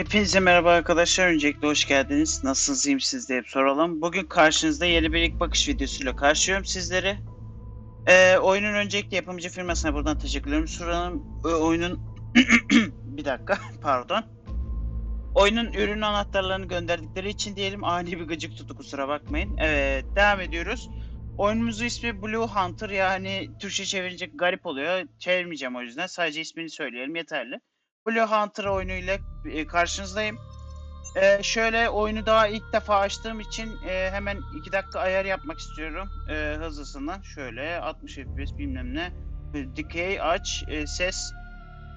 Hepinize merhaba arkadaşlar. Öncelikle hoş geldiniz. Nasılsınız, iyi misiniz diye soralım. Bugün karşınızda yeni bir ilk bakış videosuyla karşılıyorum sizleri. Ee, oyunun öncelikle yapımcı firmasına buradan teşekkürlerimi soralım. Ee, oyunun... bir dakika, pardon. Oyunun ürün anahtarlarını gönderdikleri için diyelim ani bir gıcık tuttu kusura bakmayın. Evet, devam ediyoruz. Oyunumuzun ismi Blue Hunter yani Türkçe çevirince garip oluyor. Çevirmeyeceğim o yüzden. Sadece ismini söyleyelim yeterli. Blue Hunter oyunuyla e, karşınızdayım. E, şöyle oyunu daha ilk defa açtığım için e, hemen 2 dakika ayar yapmak istiyorum e, hızlısından. Şöyle 60 FPS bilmem ne. E, Dikey aç, e, ses.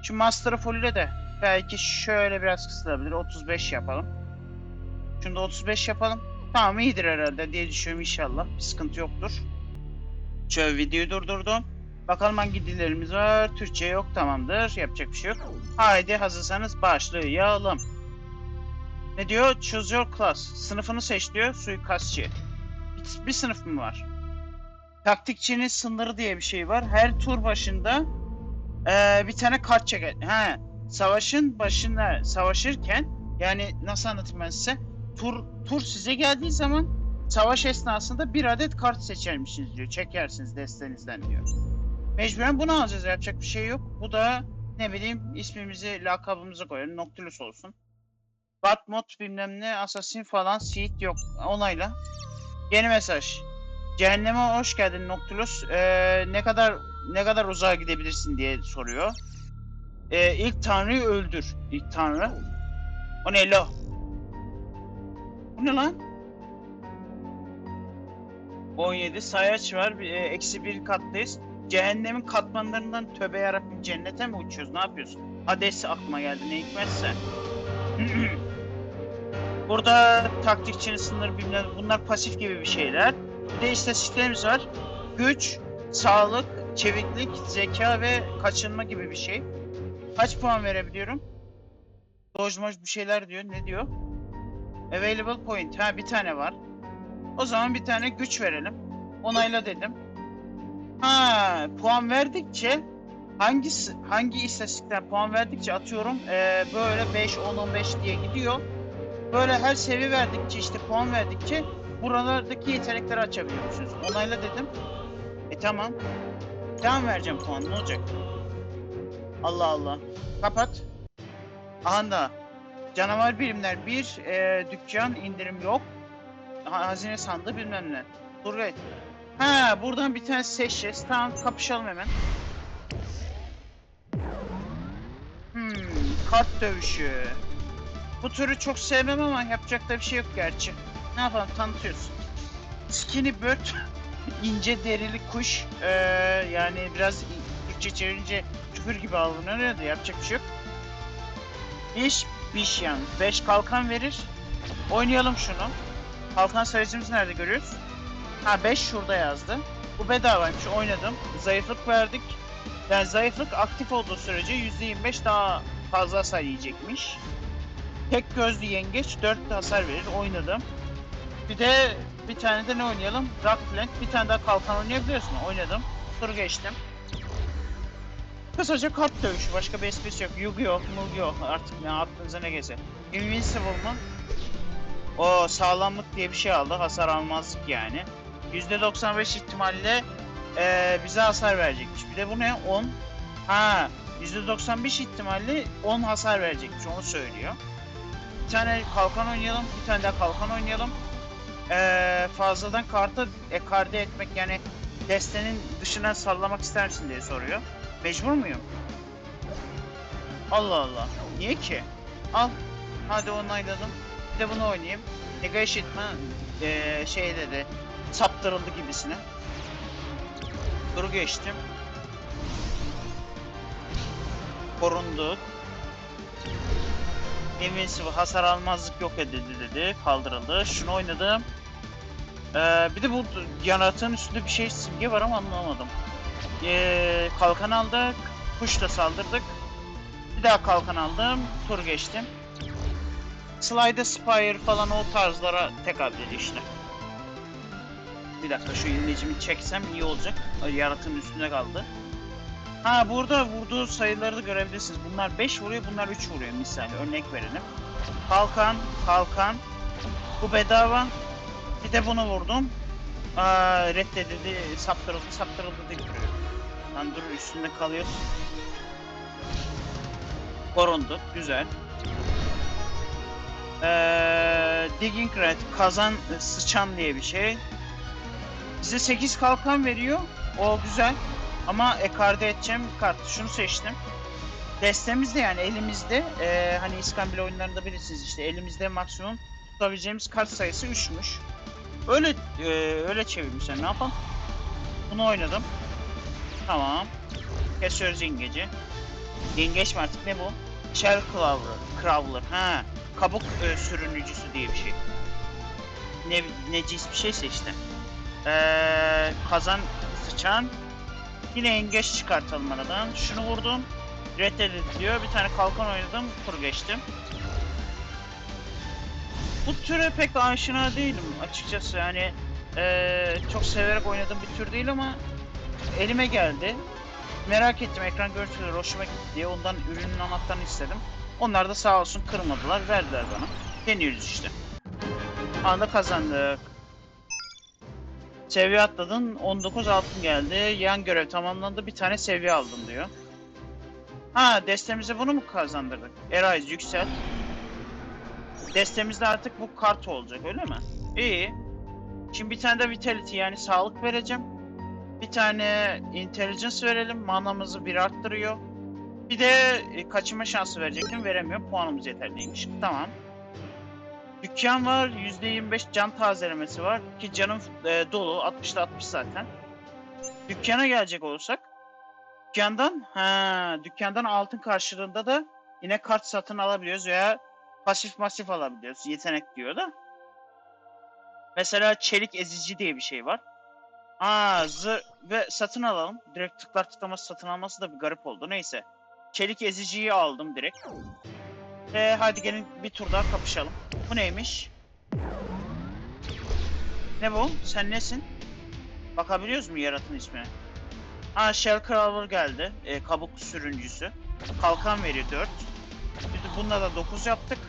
Şu Master'ı fulle de belki şöyle biraz kısılabilir. 35 yapalım. Şunu da 35 yapalım. Tamam iyidir herhalde diye düşünüyorum inşallah. Bir sıkıntı yoktur. Şöyle videoyu durdurdum. Bakalım hangi dillerimiz var. Türkçe yok tamamdır. Yapacak bir şey yok. Haydi hazırsanız başlayalım. Ne diyor? Choose your class. Sınıfını seç diyor. Suikastçı. Bir, bir sınıf mı var? Taktikçinin sınırı diye bir şey var. Her tur başında eee, bir tane kart çeker. He. Savaşın başında savaşırken yani nasıl anlatayım ben size? Tur tur size geldiği zaman savaş esnasında bir adet kart seçermişsiniz diyor. Çekersiniz destenizden diyor. Mecburen bunu alacağız. Yapacak bir şey yok. Bu da ne bileyim ismimizi, lakabımızı koyalım. Noctilus olsun. Batmod bilmem ne, Assassin falan, Seed yok. Onayla. Yeni mesaj. Cehenneme hoş geldin Noctilus. Ee, ne kadar ne kadar uzağa gidebilirsin diye soruyor. Ee, ilk tanrıyı öldür. İlk tanrı. O ne lo? Bu ne lan? 17 sayaç var. e, Eksi bir kattayız. Cehennemin katmanlarından tövbe yarabbim cennete mi uçuyoruz? Ne yapıyorsun? Hades aklıma geldi ne hikmetse. Burada taktikçinin sınır bilmem bunlar pasif gibi bir şeyler. Bir de istatistiklerimiz var. Güç, sağlık, çeviklik, zeka ve kaçınma gibi bir şey. Kaç puan verebiliyorum? Dodge moj bir şeyler diyor. Ne diyor? Available point. Ha bir tane var. O zaman bir tane güç verelim. Onayla dedim. Ha, puan verdikçe hangisi hangi istatistikten puan verdikçe atıyorum eee, böyle 5 10 15 diye gidiyor. Böyle her seviye verdikçe işte puan verdikçe buralardaki yetenekleri açabiliyorsunuz. Onayla dedim. E tamam. Devam vereceğim puan ne olacak? Allah Allah. Kapat. Anda. Canavar birimler 1 dükkan indirim yok. Ha, hazine sandığı bilmem ne. Dur. Ha buradan bir tane seçeceğiz. Tamam kapışalım hemen. Hmm, kart dövüşü. Bu türü çok sevmem ama yapacak da bir şey yok gerçi. Ne yapalım tanıtıyoruz. Skinny bird, ince derili kuş. Ee, yani biraz Türkçe çevirince küfür gibi alınıyor da yapacak bir şey yok. İş, biş yani. 5 kalkan verir. Oynayalım şunu. Kalkan sayıcımız nerede görüyoruz? Ha 5 şurada yazdı. Bu bedavaymış oynadım. Zayıflık verdik. Yani zayıflık aktif olduğu sürece %25 daha fazla hasar yiyecekmiş. Tek gözlü yengeç 4 hasar verir oynadım. Bir de bir tane de ne oynayalım? Rockplant bir tane daha kalkan oynayabiliyorsun. Oynadım. Tur geçtim. Kısaca kart dövüşü. Başka bir esprisi yok. Yu-Gi-Oh! Mu-Gi-Oh! Artık ne aklınıza ne gelse. Invincible mı? O sağlamlık diye bir şey aldı. Hasar almazlık yani. %95 ihtimalle eee, bize hasar verecekmiş. Bir de bu ne? 10. Ha, %95 ihtimalle 10 hasar verecekmiş. Onu söylüyor. Bir tane kalkan oynayalım. Bir tane daha kalkan oynayalım. Eee, fazladan kartı ekarte etmek yani destenin dışına sallamak ister misin diye soruyor. Mecbur muyum? Allah Allah. Niye ki? Al. Hadi onayladım. Bir de bunu oynayayım. Negation mı? Eee şey dedi. Saptırıldı gibisine. Dur geçtim. Korundu. Invincible hasar almazlık yok edildi dedi. Kaldırıldı. Şunu oynadım. Ee, bir de bu yanatığın üstünde bir şey simge var ama anlamadım. Ee, kalkan aldık. Kuşla saldırdık. Bir daha kalkan aldım. Tur geçtim. Slide Spire falan o tarzlara tekabül ediyor işte. Bir dakika şu ilacımı çeksem iyi olacak. Yaratığın üstünde kaldı. Ha burada vurduğu sayıları da görebilirsiniz. Bunlar 5 vuruyor, bunlar 3 vuruyor misal. Örnek verelim. Kalkan, kalkan. Bu bedava. Bir de bunu vurdum. Aa, reddedildi, saptırıldı, saptırıldı diye duruyor. Lan dur üstünde kalıyoruz. Korundu, güzel. Ee, digging rat, kazan sıçan diye bir şey. Bize 8 kalkan veriyor. O güzel. Ama ekarte edeceğim bir kart. Şunu seçtim. Destemizde yani elimizde. ee, hani İskambil oyunlarında bilirsiniz işte elimizde maksimum tutabileceğimiz kart sayısı 3'müş. Öyle ee, öyle çevirmişler. Ne yapalım? Bunu oynadım. Tamam. Kesiyoruz yengeci. Yengeç mi artık ne bu? Shell Crawler. Crawler. Ha. Kabuk e, sürünücüsü diye bir şey. Ne necis bir şeyse işte. Ee, kazan sıçan. Yine yengeç çıkartalım aradan. Şunu vurdum. Reddedildi diyor. Bir tane kalkan oynadım. Tur geçtim. Bu türe pek aşina değilim açıkçası. Yani ee, çok severek oynadığım bir tür değil ama elime geldi. Merak ettim ekran görüntüleri hoşuma gitti diye ondan ürünün anahtarını istedim. Onlar da sağ olsun kırmadılar, verdiler bana. Deniyoruz işte. Anda kazandık. Seviye atladın, 19 altın geldi. Yan görev tamamlandı, bir tane seviye aldım diyor. Ha, destemize bunu mu kazandırdık? Erayz yüksel. Destemizde artık bu kart olacak, öyle mi? İyi. Şimdi bir tane de vitality yani sağlık vereceğim. Bir tane intelligence verelim. Manamızı bir arttırıyor. Bir de e, kaçırma şansı verecektim. Veremiyor. Puanımız yeterliymiş. Tamam. Dükkan var. %25 can tazelemesi var. Ki canım e, dolu. 60'da 60 zaten. Dükkana gelecek olursak. Dükkandan ha dükkandan altın karşılığında da yine kart satın alabiliyoruz veya pasif masif alabiliyoruz. Yetenek diyor da. Mesela çelik ezici diye bir şey var. Aa zır ve satın alalım. Direkt tıklar tıklaması satın alması da bir garip oldu. Neyse. Çelik eziciyi aldım direkt. Ve hadi gelin bir tur daha kapışalım. Bu neymiş? Ne bu? Sen nesin? Bakabiliyoruz mu yaratın ismine? Aa Shell Crawler geldi. Ee, kabuk sürüncüsü. Kalkan veriyor 4. Bir de bununla da 9 yaptık.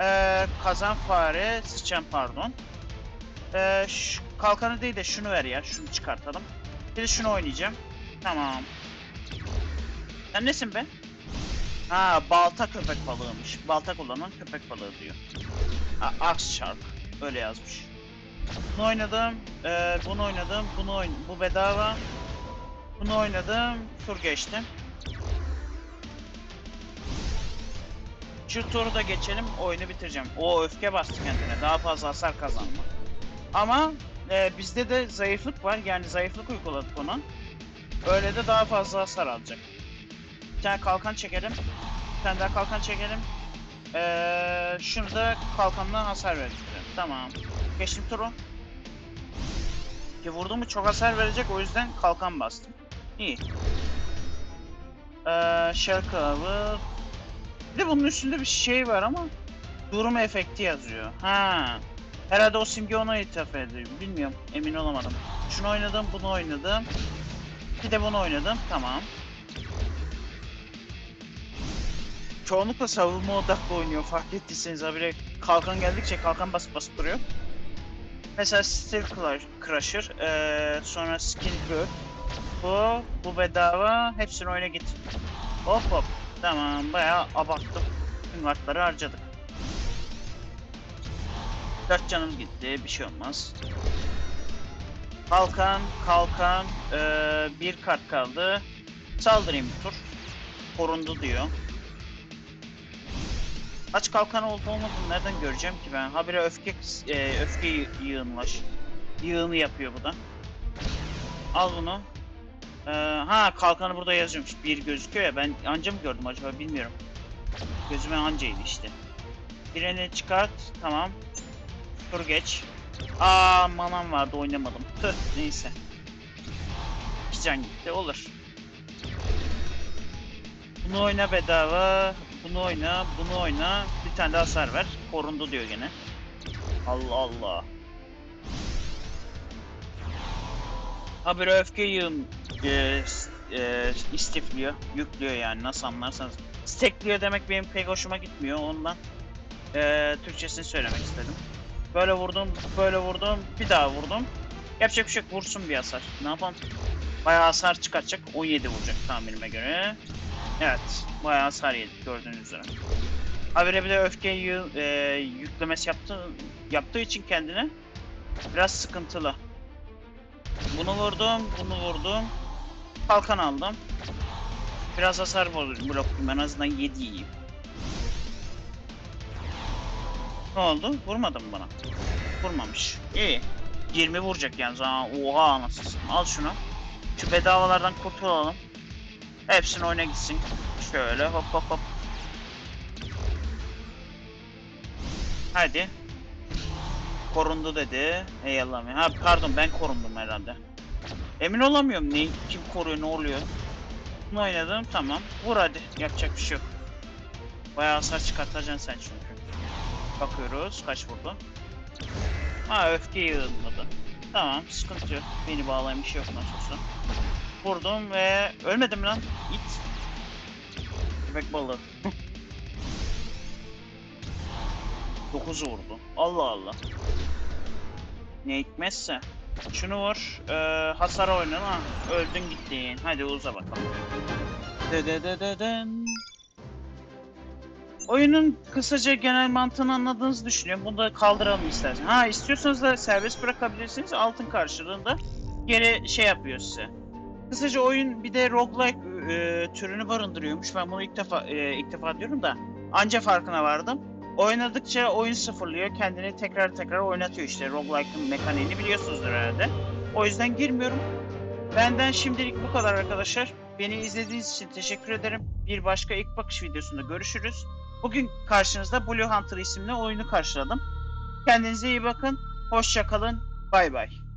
Ee, kazan fare, sıçan pardon. Ee, şu kalkanı değil de şunu ver ya. Şunu çıkartalım. Bir de şunu oynayacağım. Tamam. Sen nesin be? Ha balta köpek balığıymış. Balta kullanan köpek balığı diyor. Ha, Axe Shark. Öyle yazmış. Bunu oynadım. ee, bunu oynadım. Bunu oyn bu bedava. Bunu oynadım. Tur geçtim. Şu turu da geçelim. Oyunu bitireceğim. O öfke bastı kendine. Daha fazla hasar kazanma. Ama e, bizde de zayıflık var. Yani zayıflık uyguladık ona. Öyle de daha fazla hasar alacak. Bir tane kalkan çekelim. Bir tane daha kalkan çekelim. Ee, şunu da kalkanla hasar verecek. Tamam. Geçtim turu. Ki vurdu mu çok hasar verecek o yüzden kalkan bastım. İyi. Ee, Shell Clover. Bir de bunun üstünde bir şey var ama durum efekti yazıyor. Ha. Herhalde o simge ona ithaf ediyor. Bilmiyorum. Emin olamadım. Şunu oynadım, bunu oynadım. Bir de bunu oynadım. Tamam. Çoğunlukla savunma odaklı oynuyor. Fark ettiyseniz habire kalkan geldikçe kalkan basıp basıp duruyor. Mesela Steel Crush- Crusher, eee, sonra Skin Bird. Bu, bu bedava. Hepsini oyuna git. Hop hop. Tamam, bayağı abarttım. Tüm kartları harcadık. 4 canım gitti, bir şey olmaz. Kalkan, kalkan, eee, bir kart kaldı. Saldırayım bir tur. Korundu diyor. Kaç kalkan olup olmadığını nereden göreceğim ki ben? Habire öfke eee, öfke yı- yığınlaş. Yığını yapıyor bu da. Al bunu. Eee, ha kalkanı burada yazıyormuş. Bir gözüküyor ya ben anca mı gördüm acaba bilmiyorum. Gözüme ancaydı işte. Birini çıkart. Tamam. Tur geç. Aa manam vardı oynamadım. Tüh neyse. İki can gitti olur. Bunu oyna bedava. Bunu oyna, bunu oyna. Bir tane daha hasar ver. Korundu diyor gene. Allah Allah. Ha bir öfke yığın e, e, istifliyor, yüklüyor yani nasıl anlarsanız. Stackliyor demek benim pek hoşuma gitmiyor ondan. Ee, Türkçesini söylemek istedim. Böyle vurdum, böyle vurdum, bir daha vurdum. Yapacak bir şey yok, vursun bir hasar. Ne yapalım? Bayağı hasar çıkartacak. 17 vuracak tahminime göre. Evet, bayağı hasar yedik gördüğünüz üzere. Habire bir de öfke e, yüklemesi yaptı, yaptığı için kendine biraz sıkıntılı. Bunu vurdum, bunu vurdum. Kalkan aldım. Biraz hasar bloklayayım en azından 7 yiyeyim. Ne oldu? Vurmadı mı bana? Vurmamış. İyi. 20 vuracak. Ha, oha anasını. Al şunu. Şu bedavalardan kurtulalım. Hepsini oyuna gitsin. Şöyle hop hop hop. Hadi. Korundu dedi. Ey Allah'ım. Ha pardon ben korundum herhalde. Emin olamıyorum ne kim koruyor ne oluyor. Bunu oynadım tamam. Vur hadi. Yapacak bir şey yok. Bayağı hasar çıkartacaksın sen çünkü. Bakıyoruz kaç vurdu. Ha öfke yığılmadı. Tamam sıkıntı yok. Beni bağlayan bir şey yok nasıl. Vurdum ve ölmedim lan. İt. Köpek balığı. 9 vurdu. Allah Allah. Ne hikmetse. Şunu vur. Ee, hasar oyna ha. Öldün gittin. Hadi uza bakalım. De de de de den. Oyunun kısaca genel mantığını anladığınızı düşünüyorum. Bunu da kaldıralım istersen. Ha istiyorsanız da serbest bırakabilirsiniz. Altın karşılığında geri şey yapıyor size. Kısaca oyun bir de roguelike e, türünü barındırıyormuş. Ben bunu ilk defa e, ilk defa diyorum da anca farkına vardım. Oynadıkça oyun sıfırlıyor. Kendini tekrar tekrar oynatıyor işte. Roguelike'ın mekaniğini biliyorsunuzdur herhalde. O yüzden girmiyorum. Benden şimdilik bu kadar arkadaşlar. Beni izlediğiniz için teşekkür ederim. Bir başka ilk bakış videosunda görüşürüz. Bugün karşınızda Blue Hunter isimli oyunu karşıladım. Kendinize iyi bakın. Hoşça kalın. Bay bay.